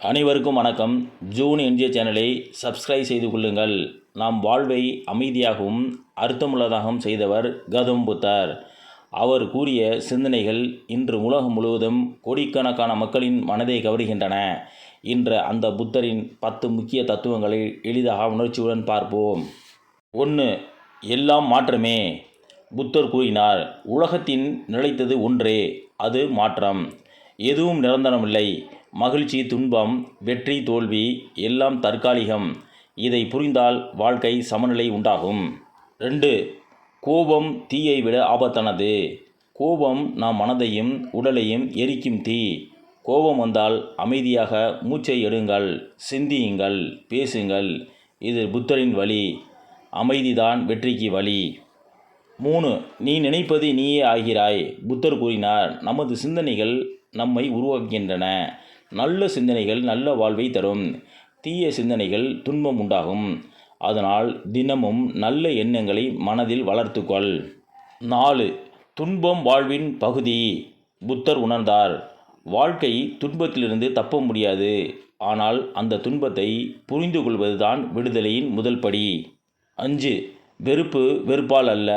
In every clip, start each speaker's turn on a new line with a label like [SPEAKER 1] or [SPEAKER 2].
[SPEAKER 1] அனைவருக்கும் வணக்கம். June NJ சேனலை சப்ஸ்கிரைப் செய்து கொள்ளுங்கள். நாம் வாழ்வை அமைதியாகவும் அர்த்தமுள்ளதாகவும் செய்தவர் கதம் புத்தர். அவர் கூறிய சிந்தனைகள் இன்று உலகம் முழுவதும் கோடிக்கணக்கான மக்களின் மனதை கவருகின்றன. இன்று அந்த புத்தரின் பத்து முக்கிய தத்துவங்களை எளிதாக உணர்ச்சியுடன் பார்ப்போம். ஒன்று எல்லாம் மாற்றமே. புத்தர் கூறினார் உலகத்தின் நிலைத்தது ஒன்றே அது மாற்றம். எதுவும் நிரந்தரமில்லை. மகிழ்ச்சி துன்பம் வெற்றி தோல்வி எல்லாம் தற்காலிகம். இதை புரிந்தால் வாழ்க்கை சமநிலை உண்டாகும். ரெண்டு கோபம் தீயை விட ஆபத்தானது. கோபம் நம் மனதையும் உடலையும் எரிக்கும் தீ. கோபம் வந்தால் அமைதியாக மூச்சை எடுங்கள் சிந்தியுங்கள் பேசுங்கள். இது புத்தரின் வழி. அமைதிதான் வெற்றிக்கு வழி. மூணு நீ நினைப்பது நீயே ஆகிறாய். புத்தர் கூறினார் நமது சிந்தனைகள் நம்மை உருவாக்குகின்றன. நல்ல சிந்தனைகள் நல்ல வாழ்வை தரும். தீய சிந்தனைகள் துன்பம் உண்டாகும். அதனால் தினமும் நல்ல எண்ணங்களை மனதில் வளர்த்துக்கொள். நாலு துன்பம் வாழ்வின் பகுதி. புத்தர் உணர்ந்தார் வாழ்க்கை துன்பத்திலிருந்து தப்ப முடியாது. ஆனால் அந்த துன்பத்தை புரிந்து கொள்வதுதான் விடுதலையின் முதல் படி. அஞ்சு வெறுப்பு வெறுப்பால் அல்ல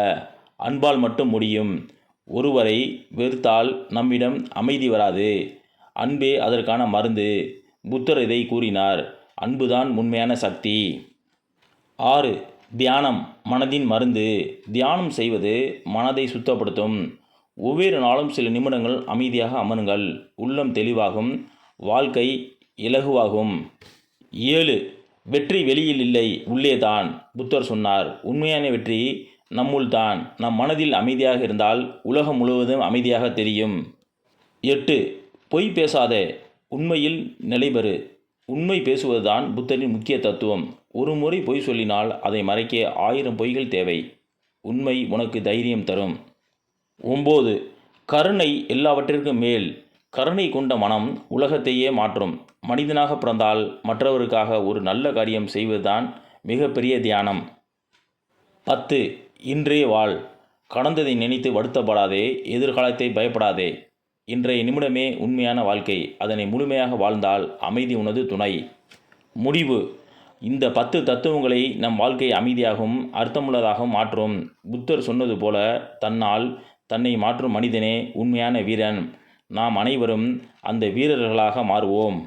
[SPEAKER 1] அன்பால் மட்டும் முடியும். ஒருவரை வெறுத்தால் நம்மிடம் அமைதி வராது. அன்பே அதற்கான மருந்து புத்தர் இதை கூறினார். அன்புதான் உண்மையான சக்தி. ஆறு தியானம் மனதின் மருந்து. தியானம் செய்வது மனதை சுத்தப்படுத்தும். ஒவ்வொரு நாளும் சில நிமிடங்கள் அமைதியாக அமருங்கள். உள்ளம் தெளிவாகும் வாழ்க்கை இலகுவாகும். ஏழு வெற்றி வெளியில் இல்லை உள்ளே தான் புத்தர் சொன்னார். உண்மையான வெற்றி நம்முள் தான். நம் மனதில் அமைதியாக இருந்தால் உலகம் முழுவதும் அமைதியாக தெரியும். எட்டு பொய் பேசாதே. உண்மையில் நிலைபெறு உண்மை பேசுவதுதான் புத்தரின் முக்கிய தத்துவம். ஒரு முறை பொய் சொல்லினால் அதை மறைக்க ஆயிரம் பொய்கள் தேவை. உண்மை உனக்கு தைரியம் தரும். ஒம்பது கருணை எல்லாவற்றிற்கும் மேல். கருணை கொண்ட மனம் உலகத்தையே மாற்றும். மனிதனாக பிறந்தால் மற்றவருக்காக ஒரு நல்ல காரியம் செய்வதுதான் மிகப்பெரிய தியானம். பத்து இன்றே வாழ். கடந்ததை நினைத்து வருத்தப்படாதே எதிர்காலத்தை பயப்படாதே. இன்றைய நிமிடமே உண்மையான வாழ்க்கை. அதனை முழுமையாக வாழ்ந்தால் அமைதி உனது துணை. முடிவு. இந்த பத்து தத்துவங்களை நம் வாழ்க்கை அமைதியாகவும் அர்த்தமுள்ளதாகவும் மாற்றும். புத்தர் சொன்னது போல தன்னால் தன்னை மாற்றும் மனிதனே உண்மையான வீரன். நாம் அனைவரும் அந்த வீரர்களாக மாறுவோம்.